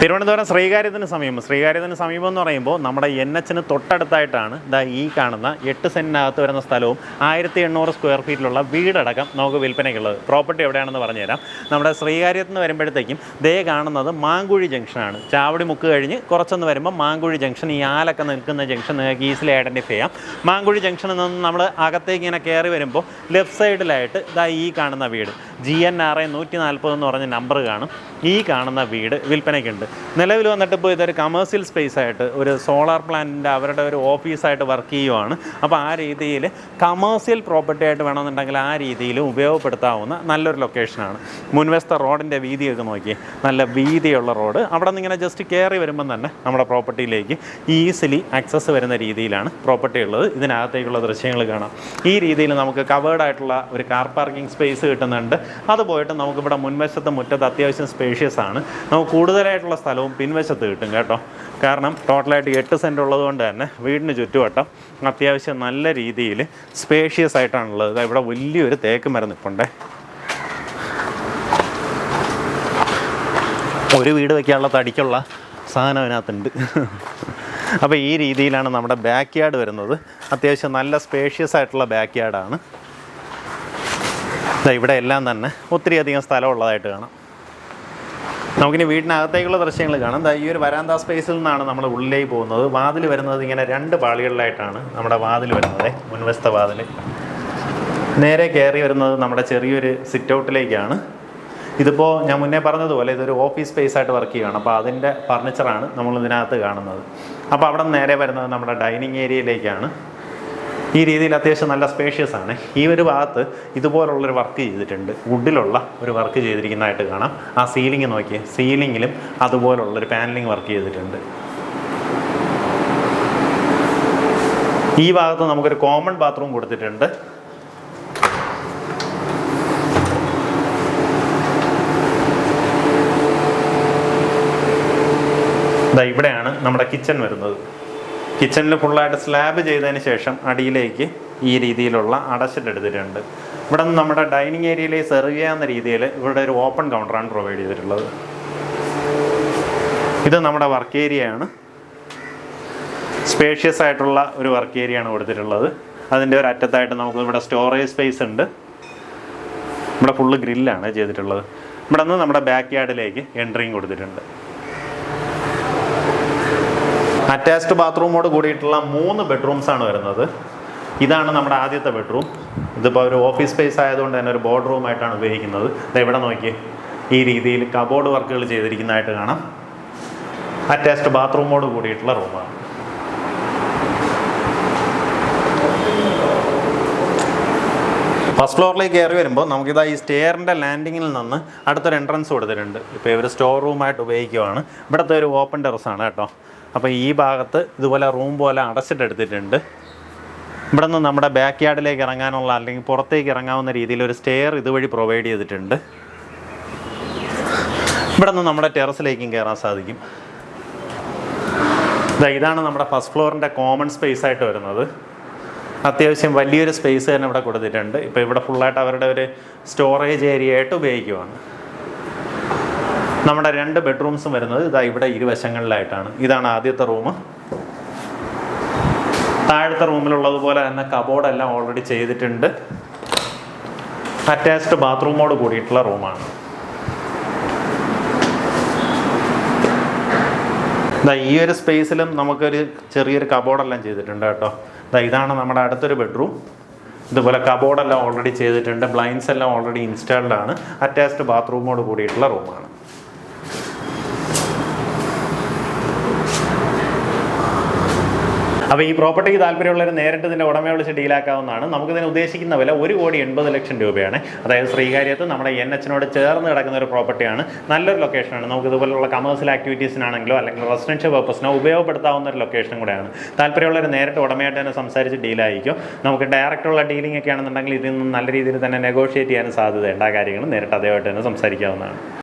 തിരുവനന്തപുരം ശ്രീകാര്യത്തിന് സമീപം. ശ്രീകാര്യത്തിന് സമീപം എന്ന് പറയുമ്പോൾ നമ്മുടെ എൻ എച്ചിന് തൊട്ടടുത്തായിട്ടാണ് ദാ ഈ കാണുന്ന എട്ട് സെന്റിനകത്ത് വരുന്ന സ്ഥലവും ആയിരത്തി എണ്ണൂറ് സ്ക്വയർ ഫീറ്റിലുള്ള വീടടക്കം നമുക്ക് വിൽപ്പനയ്ക്കുള്ളത്. പ്രോപ്പർട്ടി എവിടെയാണെന്ന് പറഞ്ഞുതരാം. നമ്മുടെ ശ്രീകാര്യത്ത് നിന്ന് വരുമ്പോഴത്തേക്കും ദേ കാണുന്നത് മാങ്കുഴി ജംഗ്ഷനാണ്. ചാവടി മുക്ക് കഴിഞ്ഞ് കുറച്ചൊന്ന് വരുമ്പോൾ മാങ്കുഴി ജംഗ്ഷൻ ഈ ആലൊക്കെ നിൽക്കുന്ന ജംഗ്ഷൻ നിങ്ങൾക്ക് ഈസിലി ഐഡന്റിഫൈ ചെയ്യാം. മാങ്കുഴി ജംഗ്ഷനിൽ നിന്ന് നമ്മൾ അകത്തേക്ക് ഇങ്ങനെ കയറി വരുമ്പോൾ ലെഫ്റ്റ് സൈഡിലായിട്ട് ദാ ഈ കാണുന്ന വീട്. ജി എൻ ആർ എ നൂറ്റി നാൽപ്പത് എന്ന് പറഞ്ഞ നമ്പർ കാണും. ഈ കാണുന്ന വീട് വിൽപ്പനയ്ക്കുണ്ട്. നിലവിൽ വന്നിട്ട് ഇപ്പോൾ ഇതൊരു കമേഴ്സ്യൽ സ്പേസ് ആയിട്ട് ഒരു സോളാർ പ്ലാന്റിന്റെ അവരുടെ ഒരു ഓഫീസായിട്ട് വർക്ക് ചെയ്യുവാണ്. അപ്പോൾ ആ രീതിയിൽ കമേഴ്സ്യൽ പ്രോപ്പർട്ടി ആയിട്ട് വേണമെന്നുണ്ടെങ്കിൽ ആ രീതിയിൽ ഉപയോഗപ്പെടുത്താവുന്ന നല്ലൊരു ലൊക്കേഷനാണ് മുൻവസ്ത റോഡിന്റെ വീതിയൊക്കെ നോക്കി നല്ല വീതിയുള്ള റോഡ്. അവിടെ നിന്ന് ഇങ്ങനെ ജസ്റ്റ് കയറി വരുമ്പം തന്നെ നമ്മുടെ പ്രോപ്പർട്ടിയിലേക്ക് ഈസിലി ആക്സസ് വരുന്ന രീതിയിലാണ് പ്രോപ്പർട്ടി ഉള്ളത്. ഇതിനകത്തേക്കുള്ള ദൃശ്യങ്ങൾ കാണാം. ഈ രീതിയിൽ നമുക്ക് കവേർഡ് ആയിട്ടുള്ള ഒരു കാർ പാർക്കിംഗ് സ്പേസ് കിട്ടുന്നുണ്ട്. അത് പോയിട്ട് നമുക്കിവിടെ മുൻവശത്തെ മുറ്റത്ത് അത്യാവശ്യം സ്പേഷ്യസ് ആണ്. നമുക്ക് കൂടുതലായിട്ടുള്ള സ്ഥലവും പിൻവശത്ത് കിട്ടും കേട്ടോ. കാരണം ടോട്ടലായിട്ട് എട്ട് സെന്റ് ഉള്ളതുകൊണ്ട് തന്നെ വീടിന് ചുറ്റുവട്ടം അത്യാവശ്യം നല്ല രീതിയിൽ സ്പേഷ്യസ് ആയിട്ടാണുള്ളത്. ഇവിടെ വലിയൊരു തേക്ക് മരം നിൽപ്പുണ്ടേ ഒരു വീട് വയ്ക്കാനുള്ള തടിക്കുള്ള സാധനം അതിനകത്തുണ്ട്. അപ്പോൾ ഈ രീതിയിലാണ് നമ്മുടെ ബാക്ക് യാർഡ് വരുന്നത്. അത്യാവശ്യം നല്ല സ്പേഷ്യസ് ആയിട്ടുള്ള ബാക്ക് യാർഡാണ് ഇവിടെ എല്ലാം തന്നെ ഒത്തിരി അധികം സ്ഥലമുള്ളതായിട്ട് കാണാം. നമുക്കിനി വീടിനകത്തേക്കുള്ള ദൃശ്യങ്ങൾ കാണാം. ഈ ഒരു വരാന്ത സ്പേസിൽ നിന്നാണ് നമ്മൾ ഉള്ളിലേക്ക് പോകുന്നത്. വാതിൽ വരുന്നത് ഇങ്ങനെ രണ്ട് പാളികളിലായിട്ടാണ് നമ്മുടെ വാതിൽ വരുന്നത്. മുൻവശത്തെ വാതിൽ. നേരെ കയറി വരുന്നത് നമ്മുടെ ചെറിയൊരു സിറ്റ് ഔട്ടിലേക്കാണ് ഇതിപ്പോൾ ഞാൻ മുന്നേ പറഞ്ഞതുപോലെ ഇതൊരു ഓഫീസ് സ്പേസ് ആയിട്ട് വർക്ക് ചെയ്യുകയാണ്. അപ്പോൾ അതിന്റെ ഫർണിച്ചറാണ് നമ്മൾ ഇതിനകത്ത് കാണുന്നത്. അപ്പോൾ അവിടെ നിന്ന് നേരെ വരുന്നത് നമ്മുടെ ഡൈനിങ് ഏരിയയിലേക്കാണ് ഈ രീതിയിൽ അത്യാവശ്യം നല്ല സ്പേഷ്യസ് ആണ്. ഈ ഒരു ഭാഗത്ത് ഇതുപോലുള്ളൊരു വർക്ക് ചെയ്തിട്ടുണ്ട്. വുഡിലുള്ള ഒരു വർക്ക് ചെയ്തിരിക്കുന്നതായിട്ട് കാണാം. ആ സീലിംഗ് നോക്കിയേ. സീലിങ്ങിലും അതുപോലുള്ളൊരു പാനലിംഗ് വർക്ക് ചെയ്തിട്ടുണ്ട്. ഈ ഭാഗത്ത് നമുക്കൊരു കോമൺ ബാത്റൂം കൊടുത്തിട്ടുണ്ട്. ഇവിടെയാണ് നമ്മുടെ കിച്ചൺ വരുന്നത്. കിച്ചണിൽ ഫുള്ളായിട്ട് സ്ലാബ് ചെയ്തതിന് ശേഷം അടിയിലേക്ക് ഈ രീതിയിലുള്ള അടച്ചിട്ടെടുത്തിട്ടുണ്ട് ഇവിടെ നിന്ന് നമ്മുടെ ഡൈനിങ് ഏരിയയിലേക്ക് സെർവ് ചെയ്യാവുന്ന രീതിയിൽ ഇവിടെ ഒരു ഓപ്പൺ കൗണ്ടറാണ് പ്രൊവൈഡ് ചെയ്തിട്ടുള്ളത്. ഇത് നമ്മുടെ വർക്ക് ഏരിയയാണ്. സ്പേഷ്യസ് ആയിട്ടുള്ള ഒരു വർക്ക് ഏരിയയാണ് കൊടുത്തിട്ടുള്ളത്. അതിന്റെ ഒരു അറ്റത്തായിട്ട് നമുക്ക് ഇവിടെ സ്റ്റോറേജ് സ്പേസ് ഉണ്ട്. ഇവിടെ ഫുള്ള് ഗ്രില്ലാണ് ചെയ്തിട്ടുള്ളത്. ഇവിടെ നിന്ന് നമ്മുടെ ബാക്ക് യാർഡിലേക്ക് എൻട്രിങ് കൊടുത്തിട്ടുണ്ട്. അറ്റാച്ച്ഡ് ബാത്റൂമോട് കൂടിയിട്ടുള്ള മൂന്ന് ബെഡ്റൂംസ് ആണ് വരുന്നത്. ഇതാണ് നമ്മുടെ ആദ്യത്തെ ബെഡ്റൂം ഇതിപ്പോൾ ഒരു ഓഫീസ് സ്പേസ് ആയതുകൊണ്ട് തന്നെ ഒരു ബോർഡ് റൂമായിട്ടാണ് ഉപയോഗിക്കുന്നത്. ഇത് എവിടെ നോക്കി ഈ രീതിയിൽ കബോർഡ് വർക്കുകൾ ചെയ്തിരിക്കുന്നതായിട്ട് കാണാം. അറ്റാച്ച്ഡ് ബാത്റൂമോട് കൂടിയിട്ടുള്ള റൂമാണ് ഫസ്റ്റ് ഫ്ലോറിലേക്ക് കയറി വരുമ്പോൾ നമുക്കിതാ ഈ സ്റ്റെയറിന്റെ ലാൻഡിങ്ങിൽ നിന്ന് അടുത്തൊരു എൻട്രൻസ് കൊടുത്തിട്ടുണ്ട്. ഇപ്പോൾ ഇവർ സ്റ്റോർ റൂമായിട്ട് ഉപയോഗിക്കുവാണ്. ഇവിടുത്തെ ഒരു ഓപ്പൺ ടെറസാണ് കേട്ടോ. അപ്പോൾ ഈ ഭാഗത്ത് ഇതുപോലെ റൂം പോലെ അടച്ചിട്ടെടുത്തിട്ടുണ്ട് ഇവിടെ നിന്ന് നമ്മുടെ ബാക്ക് യാർഡിലേക്ക് ഇറങ്ങാനുള്ള അല്ലെങ്കിൽ പുറത്തേക്ക് ഇറങ്ങാവുന്ന രീതിയിൽ ഒരു സ്റ്റെയർ ഇതുവഴി പ്രൊവൈഡ് ചെയ്തിട്ടുണ്ട്. ഇവിടെ നിന്ന് നമ്മുടെ ടെറസിലേക്കും കയറാൻ സാധിക്കും. ഇതാണ് നമ്മുടെ ഫസ്റ്റ് ഫ്ലോറിന്റെ കോമൺ സ്പേസ് ആയിട്ട് വരുന്നത്. അത്യാവശ്യം വലിയൊരു സ്പേസ് തന്നെ ഇവിടെ കൊടുത്തിട്ടുണ്ട്. ഇപ്പോൾ ഇവിടെ ഫുള്ളായിട്ട് അവരുടെ ഒരു സ്റ്റോറേജ് ഏരിയ ആയിട്ട് ഉപയോഗിക്കുവാണ്. നമ്മുടെ രണ്ട് ബെഡ്റൂംസും വരുന്നത് ഇതാ ഇവിടെ ഇരുവശങ്ങളിലായിട്ടാണ്. ഇതാണ് ആദ്യത്തെ റൂം താഴത്തെ റൂമിലുള്ളതുപോലെ തന്നെ കബോർഡെല്ലാം ഓൾറെഡി ചെയ്തിട്ടുണ്ട്. അറ്റാച്ച്ഡ് ബാത്റൂമോട് കൂടിയിട്ടുള്ള റൂമാണ് ഈ ഒരു സ്പേസിലും നമുക്കൊരു ചെറിയൊരു കബോർഡെല്ലാം ചെയ്തിട്ടുണ്ട് കേട്ടോ. ഇതാണ് നമ്മുടെ അടുത്തൊരു ബെഡ്റൂം ഇതുപോലെ കബോർഡെല്ലാം ഓൾറെഡി ചെയ്തിട്ടുണ്ട്. ബ്ലൈൻസ് എല്ലാം ഓൾറെഡി ഇൻസ്റ്റാൾഡ് ആണ്. അറ്റാച്ച്ഡ് ബാത്റൂമോട് കൂടിയിട്ടുള്ള റൂമാണ് അപ്പോൾ ഈ പ്രോപ്പർട്ടിക്ക് താല്പര്യമുള്ളവർ നേരിട്ട് ഇതിന്റെ ഉടമയെ വിളിച്ച് ഡീലാക്കാവുന്നതാണ് നമുക്കിതിന് ഉദ്ദേശിക്കുന്ന വില ഒരു കോടി എൺപത് ലക്ഷം രൂപയാണ്. അതായത് ശ്രീകാര്യത്ത് നമ്മുടെ എൻ എച്ചിനോട് ചേർന്ന് കിടക്കുന്ന ഒരു പ്രോപ്പർട്ടിയാണ് നല്ലൊരു ലൊക്കേഷനാണ് നമുക്ക് ഇതുപോലുള്ള കമേഴ്സ്യൽ ആക്ടിവിറ്റീസിനാണെങ്കിലോ അല്ലെങ്കിൽ റെസിഡൻഷ്യൽ പർപ്പസിനോ ഉപയോഗപ്പെടുത്താവുന്ന ഒരു ലൊക്കേഷനും കൂടെയാണ്. താല്പര്യമുള്ളവർ നേരിട്ട് ഉടമയായിട്ട് തന്നെ സംസാരിച്ച് ഡീലായിരിക്കും നമുക്ക് ഡയറക്റ്റുള്ള ഡീലിംഗ് ഒക്കെ ആണെന്നുണ്ടെങ്കിൽ ഇതിൽ നിന്ന് നല്ല രീതിയിൽ തന്നെ നെഗോഷിയേറ്റ് ചെയ്യാൻ സാധ്യതയുണ്ട്. ആ കാര്യങ്ങൾ നേരിട്ട് അദ്ദേഹമായിട്ട് തന്നെ സംസാരിക്കാവുന്നതാണ്.